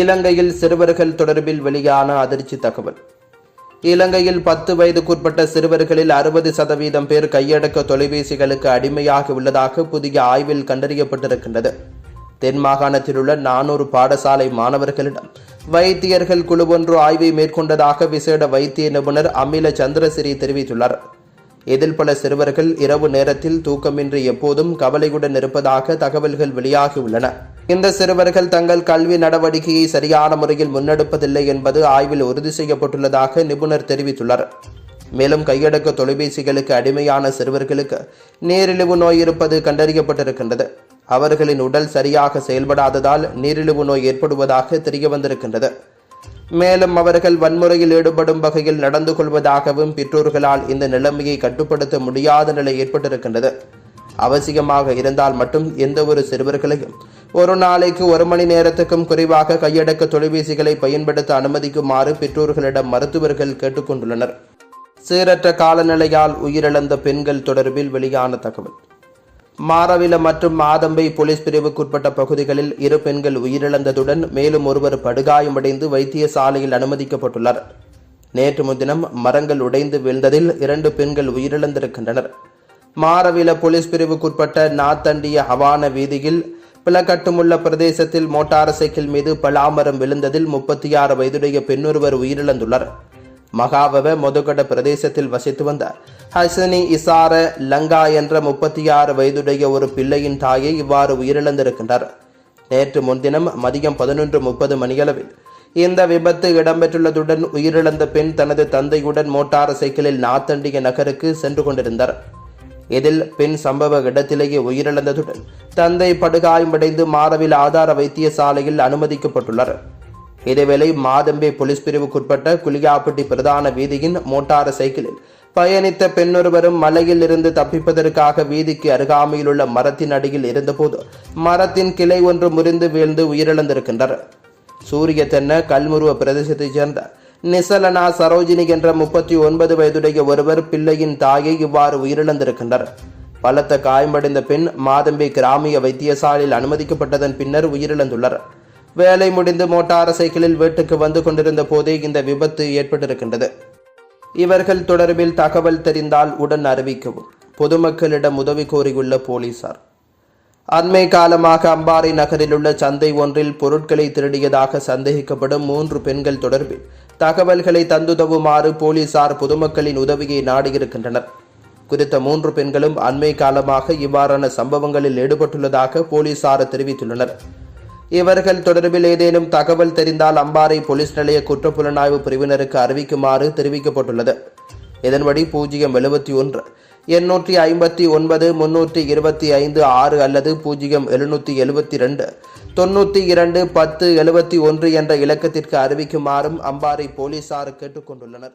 இலங்கையில் சிறுவர்கள் தொடர்பில் வெளியான அதிர்ச்சி தகவல். இலங்கையில் பத்து வயதுக்குட்பட்ட சிறுவர்களில் அறுபது சதவீதம் பேர் கையடக்க தொலைபேசிகளுக்கு அடிமையாக உள்ளதாக புதிய ஆய்வில் கண்டறியப்பட்டிருக்கின்றது. தென் மாகாணத்தில் உள்ள நானூறு பாடசாலை மாணவர்களிடம் வைத்தியர்கள் குழு ஒன்று ஆய்வை மேற்கொண்டதாக விசேட வைத்திய நிபுணர் அமில சந்திரசிறி தெரிவித்துள்ளார். இதில் பல சிறுவர்கள் இரவு நேரத்தில் தூக்கமின்றி எப்போதும் கவலையுடன் இருப்பதாக தகவல்கள் வெளியாகியுள்ளன இந்த சிறுவர்கள் தங்கள் கல்வி நடவடிக்கையை சரியான முறையில் முன்னெடுப்பதில்லை என்பது ஆய்வில் உறுதி செய்யப்பட்டுள்ளதாக நிபுணர் தெரிவித்துள்ளார். மேலும் கையடக்க தொலைபேசிகளுக்கு அடிமையான சிறுவர்களுக்கு நீரிழிவு நோய் இருப்பது கண்டறியப்பட்டிருக்கின்றது. அவர்களின் உடல் சரியாக செயல்படாததால் நீரிழிவு நோய் ஏற்படுவதாக தெரிய வந்திருக்கின்றது மேலும் அவர்கள் வன்முறையில் ஈடுபடும் வகையில் நடந்து கொள்வதாகவும் பெற்றோர்களால் இந்த நிலைமையை கட்டுப்படுத்த முடியாத நிலை ஏற்பட்டிருக்கின்றது. அவசியமாக இருந்தால் மட்டும் எந்த ஒரு சிறுவர்களையும் ஒரு நாளைக்கு ஒரு மணி நேரத்துக்கும் குறைவாக கையடக்க தொலைபேசிகளை பயன்படுத்த அனுமதிக்குமாறு பெற்றோர்களிடம் மருத்துவர்கள் கேட்டுக்கொண்டுள்ளனர். சீரற்ற காலநிலையால் உயிரிழந்த பெண்கள் தொடர்பில் வெளியான தகவல். மாரவில மற்றும் மாதம்பை போலீஸ் பிரிவுக்குட்பட்ட பகுதிகளில் இரு பெண்கள் உயிரிழந்ததுடன் மேலும் ஒருவர் படுகாயமடைந்து வைத்தியசாலையில் அனுமதிக்கப்பட்டுள்ளார். நேற்று முன்தினம் மரங்கள் உடைந்து வீழ்ந்ததில் இரண்டு பெண்கள் உயிரிழந்திருக்கின்றனர். மாரவில போலீஸ் பிரிவுக்குட்பட்ட நாத்தண்டிய ஹவான வீதியில் பிளக்கட்டுமுள்ள பிரதேசத்தில் மோட்டார் சைக்கிள் மீது பலாமரம் விழுந்ததில் முப்பத்தி ஆறு வயதுடைய பெண்ணொருவர் உயிரிழந்துள்ளார். மகாவவ மொதுகட பிரதேசத்தில் வசித்து வந்த ஹசனி இசார லங்கா என்ற முப்பத்தி ஆறு வயதுடைய ஒரு பிள்ளையின் தாயை இவ்வாறு உயிரிழந்திருக்கின்றார். நேற்று முன்தினம் மதியம் பதினொன்று முப்பது மணியளவில் இந்த விபத்து இடம்பெற்றுள்ளதுடன் உயிரிழந்த பெண் தனது தந்தையுடன் மோட்டார் சைக்கிளில் நாத்தண்டிய நகருக்கு சென்று கொண்டிருந்தார். இதில் பெண் சம்பவ இடத்திலேயே உயிரிழந்ததுடன் தந்தை படுகாயமடைந்து மாரவில் ஆதார வைத்தியசாலையில் அனுமதிக்கப்பட்டுள்ளார். இதேவேளை மாதம்பே போலீஸ் பிரிவுக்குட்பட்ட குளியாப்பட்டி பிரதான வீதியின் மோட்டார் சைக்கிளில் பயணித்த பெண்ணொருவரும் மலையில் இருந்து தப்பிப்பதற்காக வீதிக்கு அருகாமையில் உள்ள மரத்தின் அடியில் இருந்தபோது மரத்தின் கிளை ஒன்று முறிந்து வீழ்ந்து உயிரிழந்திருக்கின்றனர். சூரிய தென்ன கல்முருவ பிரதேசத்தைச் சேர்ந்த நிசலனா சரோஜினி என்ற முப்பத்தி ஒன்பது வயதுடைய ஒருவர் பிள்ளையின் தாயை இவ்வாறு உயிரிழந்திருக்கின்றனர். பலத்த காயமடைந்த பெண் மாதம்பி கிராமிய வைத்தியசாலையில் அனுமதிக்கப்பட்டதன் பின்னர் உயிரிழந்துள்ளார் வேலை முடிந்து மோட்டார் சைக்கிளில் வீட்டுக்கு வந்து கொண்டிருந்த போதே இந்த விபத்து ஏற்பட்டிருக்கின்றது. இவர்கள் தொடர்பில் தகவல் தெரிந்தால் உடன் அறிவிக்கவும். பொதுமக்களிடம் உதவி கோரியுள்ள போலீசார். அண்மை காலமாக அம்பாறை நகரில் உள்ள சந்தை ஒன்றில் பொருட்களை திருடியதாக சந்தேகிக்கப்படும் மூன்று பெண்கள் தொடர்பில் தகவல்களை தந்துதவுமாறு போலீசார் பொதுமக்களின் உதவியை நாடியிருக்கின்றனர். குறித்த மூன்று பெண்களும் அண்மை காலமாக இவ்வாறான சம்பவங்களில் ஈடுபட்டுள்ளதாக போலீசார் தெரிவித்துள்ளனர். இவர்கள் தொடர்பில் ஏதேனும் தகவல் தெரிந்தால் அம்பாறை போலீஸ் நிலைய குற்றப்புலனாய்வு பிரிவினருக்கு அறிவிக்குமாறு தெரிவிக்கப்பட்டுள்ளது. இதன்படி பூஜ்ஜியம் எழுபத்தி ஒன்று எண்ணூற்றி ஐம்பத்தி ஒன்பது முன்னூற்றி இருபத்தி ஐந்து ஆறு அல்லது பூஜ்ஜியம் எழுநூற்றி எழுபத்தி ரெண்டு தொண்ணூற்றி இரண்டு பத்து எழுபத்தி ஒன்று என்ற இலக்கத்திற்கு அறிவிக்குமாறும் அம்பாறை போலீசார் கேட்டுக்கொண்டுள்ளனர்.